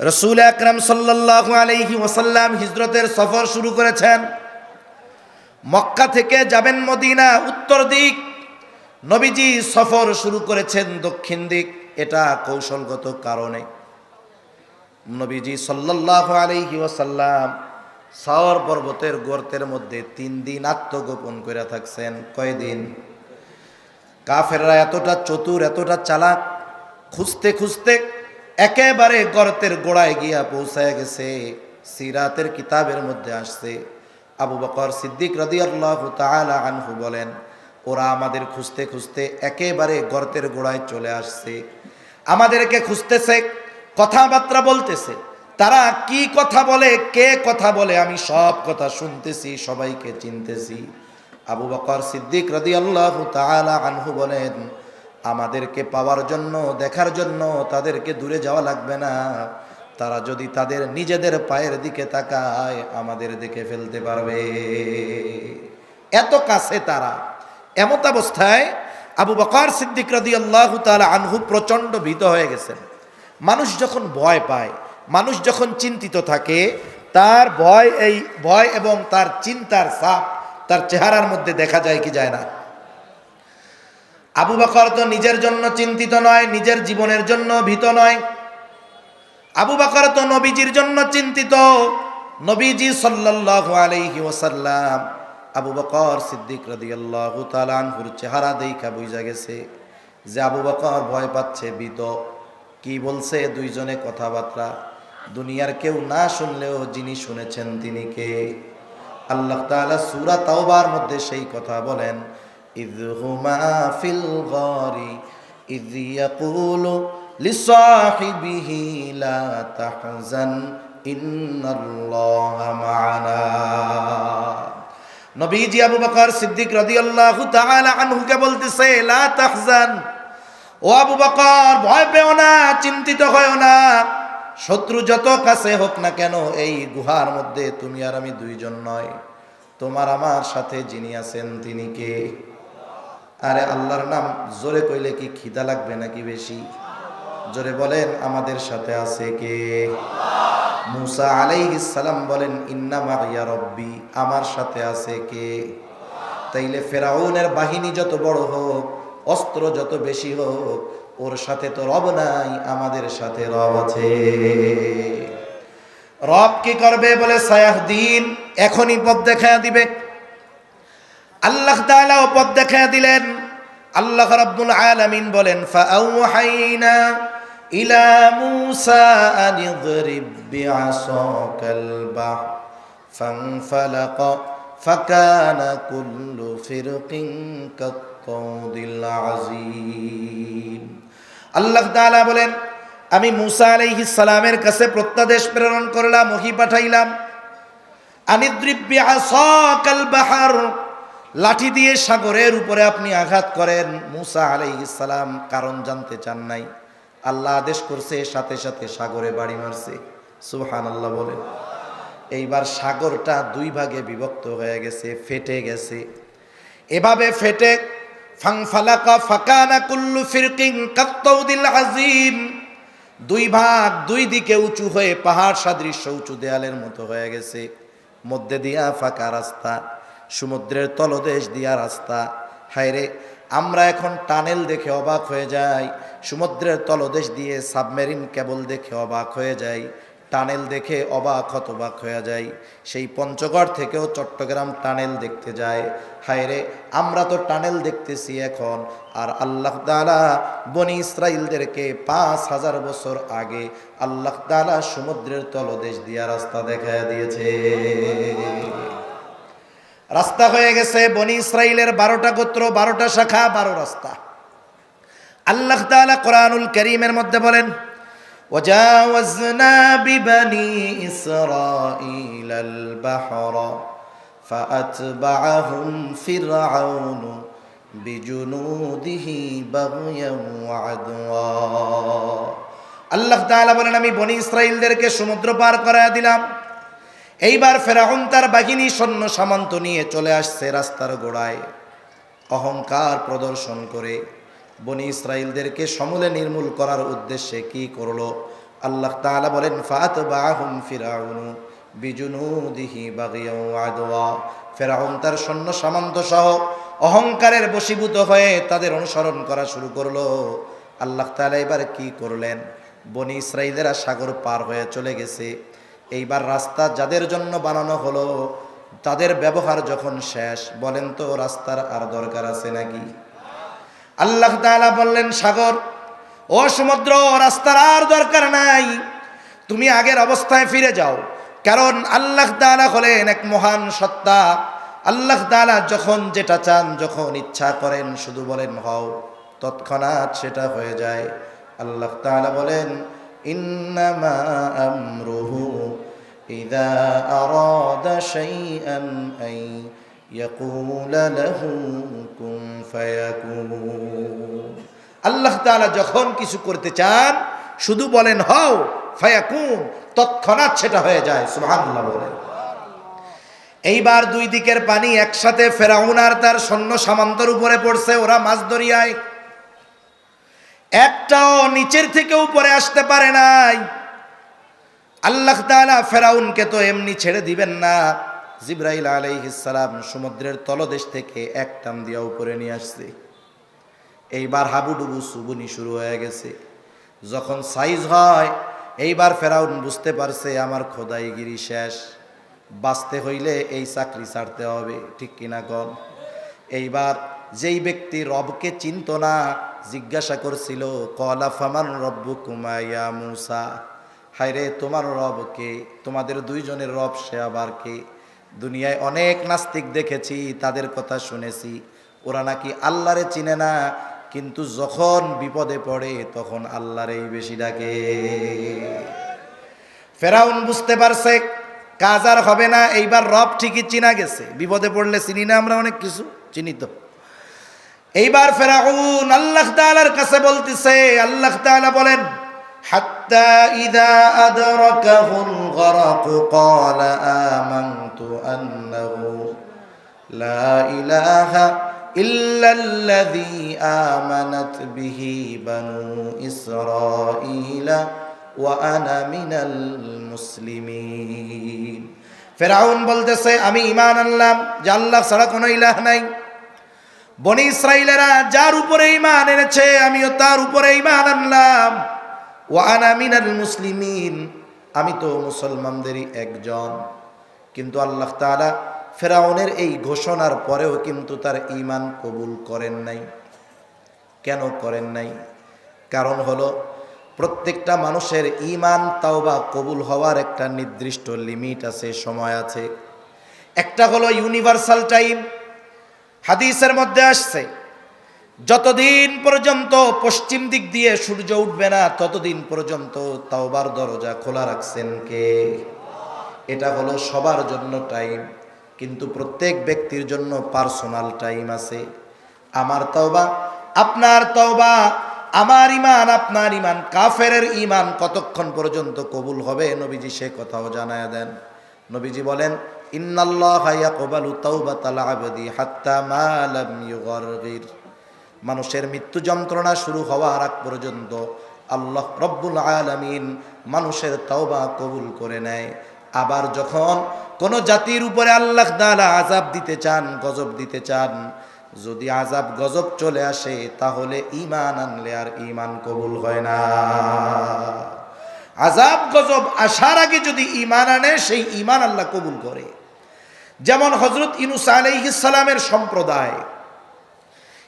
রসুল আকরাম সাল্লাহ আলাইহি ওসাল্লাম হিজরতের সফর শুরু করেছেন। মক্কা থেকে যাবেন মদিনা, উত্তর দিক। নবীজি সফর শুরু করেছেন দক্ষিণ দিক। এটা কৌশলগত কারণে। নবীজি সাল্লাহ আলাইহি ওসাল্লাম সাওয়ার পর্বতের গর্তের মধ্যে তিন দিন আত্মগোপন করে থাকছেন। কয়দিন? কাফেররা এতটা চতুর, এতটা চালাক, খুঁজতে খুঁজতে একেবারে গর্তের গোড়ায় গিয়া পৌঁছায় গেছে। সিরাতের কিতাবের মধ্যে আসছে। আবু বকর সিদ্দিক রদি আল্লাহ আনহু বলেন, ওরা আমাদের খুঁজতে খুঁজতে একেবারে গর্তের গোড়ায় চলে আসছে। আমাদেরকে খুঁজতেছে, কথাবার্তা বলতেছে। তারা কি কথা বলে, কে কথা বলে, আমি সব কথা শুনতেছি, সবাইকে চিনতেছি। আবু বকর সিদ্দিক রদি আল্লাহ আনহু বলেন আমাদেরকে পাওয়ার জন্য, দেখার জন্য তাদেরকে দূরে যাওয়া লাগবে না। তারা যদি তাদের নিজেদের পায়ের দিকে তাকায়, আমাদের দেখে ফেলতে পারবে। এত কাছে তারা, এমত অবস্থায় আবু বকর সিদ্দিক রদি আল্লাহ তালা আনহু প্রচণ্ড ভীত হয়ে গেছেন। মানুষ যখন ভয় পায়, মানুষ যখন চিন্তিত থাকে, তার ভয় এই ভয় এবং তার চিন্তার সাপ তার চেহারার মধ্যে দেখা যায় কি যায় না। আবু বকর তো নিজের জন্য চিন্তিত নয়, নিজের জীবনের জন্য ভীত নয়। আবু বকর তো নবীজির জন্য চিন্তিত। নবীজি সাল্লাল্লাহু আলাইহি ওয়াসাল্লাম আবু বকর সিদ্দিক রাদিয়াল্লাহু তাআলা আনহুর চেহারা দেখা বুঝা গেছে যে আবু বকর ভয় পাচ্ছে, ভীত। কি বলছে দুইজনে কথাবার্তা? দুনিয়ার কেউ না শুনলেও যিনি শুনেছেন তিনি কে? আল্লাহ তাআলা সূরা তাওবার মধ্যে সেই কথা বলেন। إذ هما في الغار إذ يقول لصاحبه لا تحزن إن الله معنا নবীজি আবু বকর সিদ্দিক রাদিয়াল্লাহু তাআলা আনহুকে বলতেছে লা তাহজান ও আবু বকর ভয় পেও না চিন্তিত হয়ো না শত্রু যত কাছে হোক না কেন এই গুহার মধ্যে তুমি আর আমি দুইজন নয় তোমার আমার সাথে যিনি আছেন তিনি কে আরে আল্লাহর নাম জোরে কইলে কি খিদা লাগবে নাকি বেশি? জোরে বলেন, আমাদের সাথে আছে কে? মুসা সালাম বলেন, ইন্না মারিয়া রব্বি, আমার সাথে আছে কে? তাইলে ফেরাউনের বাহিনী যত বড় হোক, অস্ত্র যত বেশি হোক, ওর সাথে তো রব নাই, আমাদের সাথে রব আছে। রব কি করবে বলে সায়াহ দিন এখনই পথ দেখা দিবে। আল্লাহ তাআলা পথ দেখা দিলেন। আল্লাহ রাব্বুল আলামিন বলেন ফাআওহাইনা ইলা মূসা আন ইদরিব বিআসাকাল বাহ ফানফালাক, ফাকানা কুল্লু ফিরকিন কাত্তাউদিল আযীম। আল্লাহ তাআলা বলেন, আমি মুসা আলাইহিস সালামের কাছে প্রত্যাদেশ প্রেরণ করলাম, ওহী পাঠাইলাম আনিদ্রিব বিআসাকাল বাহর লাঠি দিয়ে সাগরের উপরে আপনি আঘাত করেন, মুসা আলাইসালাম কারণ জানতে চান নাই। আল্লাহ আদেশ করছে, সাথে সাথে সাগরে বাড়ি মারছে। সুহান আল্লাহ বলেন। এইবার সাগরটা দুই ভাগে বিভক্ত হয়ে গেছে, ফেটে গেছে। এভাবে ফেটে ফাংফালাকা কুল্লু ফিরকিং দুই ভাগ দুই দিকে উঁচু হয়ে পাহাড় সাদৃশ্য উঁচু দেয়ালের মতো হয়ে গেছে। মধ্যে দিয়া ফাঁকা রাস্তা। সমুদ্রের তলদেশ দিয়া রাস্তা। হায়রে, আমরা এখন টানেল দেখে অবাক হয়ে যাই। সমুদ্রের তলদেশ দিয়ে সাবমেরিন কেবল দেখে অবাক হয়ে যাই। টানেল দেখে অবাক, হতবাক হয়ে যায় সেই পঞ্চগড় থেকেও চট্টগ্রাম টানেল দেখতে যায়। হায়রে, আমরা তো টানেল দেখতেছি এখন। আর আল্লাহ তালা বনি ইসরাইলদেরকে পাঁচ হাজার বছর আগে আল্লাহ তালা সমুদ্রের তলদেশ দিয়া রাস্তা দেখা দিয়েছে। রাস্তা হয়ে গেছে বনি ইসরাইলের বারোটা গোত্র বারোটা শাখা বারো রাস্তা আল্লাহ তাআলা কোরআনুল করিমের মধ্যে বলেন وجاوزنا ببني إسرائيل البحر فأتبعهم فرعون بجنوده بغيا وعدوا আল্লাহ তাআলা বলেন আমি বনি ইসরাইলদেরকে সমুদ্র পার করায় দিলাম এইবার ফেরাউন তার বাহিনী সৈন্য সামন্ত নিয়ে চলে আসছে রাস্তার গোড়ায়। অহংকার প্রদর্শন করে বনি ইসরায়েলদেরকে সমূলে নির্মূল করার উদ্দেশ্যে কি করল? আল্লাহ তাআলা বলেন ফাত বাহুম ফিরাউনু বিজুনুদিহি বাগিয়াও আদওয়া। ফেরাউন তার সৈন্য সামন্ত সহ অহংকারের বশীভূত হয়ে তাদের অনুসরণ করা শুরু করল। আল্লাহ তাআলা এবার কি করলেন? বনি ইসরাইলেরা সাগর পার হয়ে চলে গেছে। এইবার রাস্তা যাদের জন্য বানানো হলো, তাদের ব্যবহার যখন শেষ, বলেন তো রাস্তার আর দরকার আছে নাকি? আল্লাহ বললেন, সাগর, ও সমুদ্র, রাস্তার আর দরকার নাই। তুমি আগের অবস্থায় ফিরে যাও। কারণ আল্লাহ তাআলা হলেন এক মহান সত্তা। আল্লাহ তাআলা যখন যেটা চান, যখন ইচ্ছা করেন, শুধু বলেন, হও। তৎক্ষণাৎ সেটা হয়ে যায়। আল্লাহ তাআলা বলেন ইন্নামা আমরুহু ইদা আরাদা শাইআন আই ইয়াকুলা লাহু কুন ফায়াকুন। আল্লাহ তাআলা যখন কিছু করতে চান, শুধু বলেন, হও, ফায়াকুন, তৎক্ষণাৎ সেটা হয়ে যায়, সুবহানাল্লাহ বলেন এইবার দুই দিকের পানি একসাথে ফেরাউন আর তার সৈন্য সামান্তর উপরে পড়ছে, ওরা মাছ দরিয়ায় একটাও নিচের থেকে উপরে আসতে পারে নাই। আল্লাহ তাআলা ফেরাউনকে তো এমনি ছেড়ে দিবেন না। জিব্রাইল আলাইহিসসালাম সমুদ্রের তলদেশ থেকে এক টান দিয়া উপরে নিয়ে আসছে। এইবার হাবুডুবু সুবুনি শুরু হয়ে গেছে। যখন সাইজ হয়, এইবার ফেরাউন বুঝতে পারছে আমার খোদাইগিরি শেষ। বাঁচতে হইলে এই চাকরি ছাড়তে হবে, ঠিক কিনা কন? এইবার যেই ব্যক্তি রবকে চিনত না, জিজ্ঞাসা করছিল, কলা ফামান রব্বু কুমাইয়া মুসা? হায়রে, তোমার রবকে তোমাদের দুইজনের রব সে আবার কে? দুনিয়ায় অনেক নাস্তিক দেখেছি, তাদের কথা শুনেছি। ওরা নাকি আল্লাহরে চিনে না, কিন্তু যখন বিপদে পড়ে, তখন আল্লাহরেই বেশি ডাকে। ফেরাউন বুঝতে পারছে, কাজ আর হবে না, এইবার রব ঠিকই চিনা গেছে। বিপদে পড়লে চিনি না আমরা অনেক কিছু, চিনি তো। এইবার ফেরাউন আল্লাহ তাআলার কাছে বলতেছে আল্লাহ তাআলা বলেন حتى إذا أدركه الغرق قال آمنت أنه لا إله إلا الذي آمنت به بنو إسرائيل وأنا من المسلمين ফেরাউন বলতেছে আমি ঈমান আনলাম যে আল্লাহ ছাড়া কোনো ইলাহ নাই বনি ইসরাইলেরা যার উপরে ইমান এনেছে, আমিও তার উপরে ইমান আনলাম। ওয়ানা মিনাল মুসলিমিন, আমি তো মুসলমানদেরই একজন। কিন্তু আল্লাহ তাআলা ফেরাউনের এই ঘোষণার পরেও কিন্তু তার ইমান কবুল করেন নাই। কেন করেন নাই? কারণ হলো, প্রত্যেকটা মানুষের ঈমান, তাওবা কবুল হওয়ার একটা নির্দিষ্ট লিমিট আছে, সময় আছে। একটা হলো ইউনিভার্সাল টাইম হাদিসের মধ্যে আসছে, যতদিন পর্যন্ত পশ্চিম দিক দিয়ে সূর্য উঠবে না, ততদিন পর্যন্ত তাওবার দরজা খোলা রাখছেন কে? এটা হলো সবার জন্য টাইম, কিন্তু প্রত্যেক ব্যক্তির জন্য পার্সোনাল টাইম আছে। আমার তওবা, আপনার তওবা, আমার ইমান আপনার ইমান কাফের ইমান কতক্ষণ পর্যন্ত কবুল হবে? নবীজি সে কথাও জানায় দেন। নবীজি বলেন মানুষের মৃত্যু যন্ত্রণা শুরু হওয়ার আগ পর্যন্ত আল্লাহ রব্বুল আলমিন মানুষের তওবা কবুল করে নেয়। আবার যখন কোন জাতির উপরে আল্লাহ তাআলা আজাব দিতে চান, গজব দিতে চান, যদি আজাব গজব চলে আসে, তাহলে ইমান আনলে আর ইমান কবুল হয় না। আজাব গজব আসার আগে যদি ইমান আনে, সেই ইমান আল্লাহ কবুল করে। যেমন হজরত ইনুসা আলাইহিস সালামের সম্প্রদায়।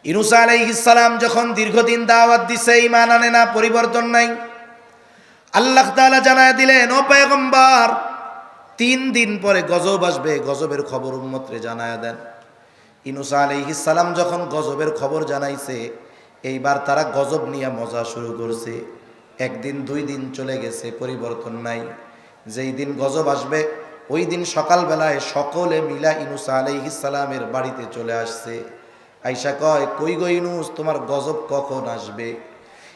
ইনুসা আলাইহিসালাম যখন দীর্ঘদিন দাওয়াত দিছে ইমান আনে না, পরিবর্তন নাই। আল্লাহ তাআলা জানায় দিলেন, ও পয়গম্বর, তিন দিন পরে গজব আসবে, গজবের খবর উম্মতরে জানায় দেন। ইনুসা আলাইহিসালাম যখন গজবের খবর জানাইছে, এইবার তারা গজব নিয়ে মজা শুরু করছে। একদিন, দুই দিন চলে গেছে, পরিবর্তন নাই। যেই দিন গজব আসবে, ওই দিন সকালবেলায় সকলে মিলা ইনুসা আলাইহিসালামের বাড়িতে চলে আসছে। আইসা কয়, কই গো ইনুস, তোমার গজব কখন আসবে?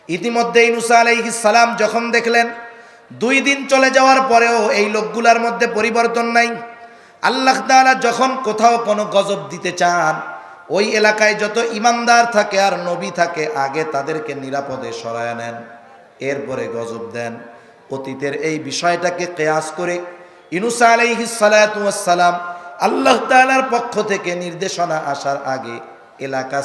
ইতিমধ্যে ইনুসা আলাইহিস সালাম যখন দেখলেন, দুই দিন চলে যাওয়ার পরেও এই লোকগুলার মধ্যে পরিবর্তন নাই। আল্লাহ তাআলা যখন কোথাও কোনো গজব দিতে চান, ওই এলাকায় যত ইমানদার থাকে আর নবী থাকে, আগে তাদেরকে নিরাপদে সরায় নেন। এরপরে গজব দেন। অতীতের এই বিষয়টাকে কেয়াস করে ইনুসা আলাইহি সালাম আল্লাহ তাআলার পক্ষ থেকে নির্দেশনা আসার আগে এলাকা